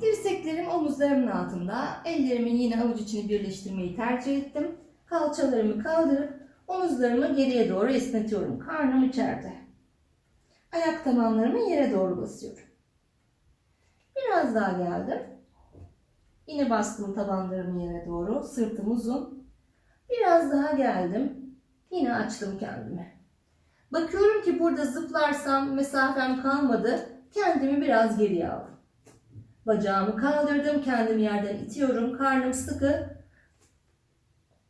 Dirseklerim omuzlarımın altında. Ellerimin yine avuç içini birleştirmeyi tercih ettim. Kalçalarımı kaldırıp omuzlarımı geriye doğru esnetiyorum. Karnım içeride. Ayak tabanlarımı yere doğru basıyorum. Biraz daha geldim. Yine bastım tabanlarımı yere doğru. Sırtım uzun. Biraz daha geldim. Yine açtım kendimi. Bakıyorum ki burada zıplarsam mesafem kalmadı. Kendimi biraz geriye aldım. Bacağımı kaldırdım. Kendimi yerden itiyorum. Karnım sıkı.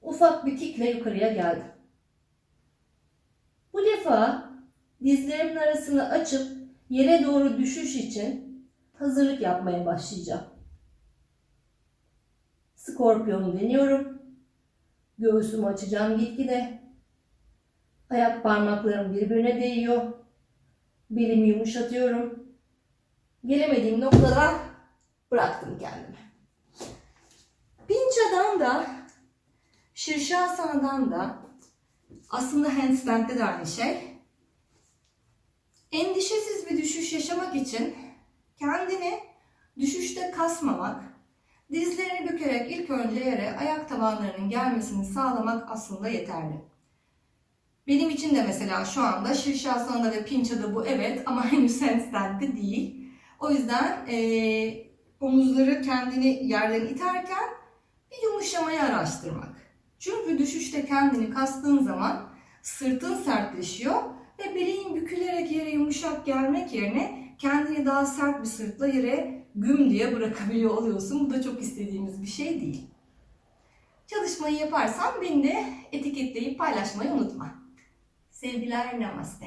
Ufak bir kikle yukarıya geldim. Bu defa dizlerimin arasını açıp yere doğru düşüş için hazırlık yapmaya başlayacağım. Skorpiyonu deniyorum. Göğsümü açacağım gitgide. Ayak parmaklarım birbirine değiyor. Belimi yumuşatıyorum. Gelemediğim noktada bıraktım kendimi. Pinçadan da Şirşasana'dan da aslında handstand'de de aynı şey. Endişesiz bir düşüş yaşamak için kendini düşüşte kasmamak, dizlerini bükerek ilk önce yere ayak tabanlarının gelmesini sağlamak aslında yeterli. Benim için de mesela şu anda Şirşasana'da ve Pinça'da bu evet ama henüz handstand'de değil. O yüzden eee, omuzları kendini yerden iterken bir yumuşamayı araştırmak. Çünkü düşüşte kendini kastığın zaman sırtın sertleşiyor ve bileğin bükülerek yere yumuşak gelmek yerine kendini daha sert bir sırtla yere güm diye bırakabiliyor oluyorsun. Bu da çok istediğimiz bir şey değil. Çalışmayı yaparsan beni de etiketleyip paylaşmayı unutma. Sevgiler, namaste.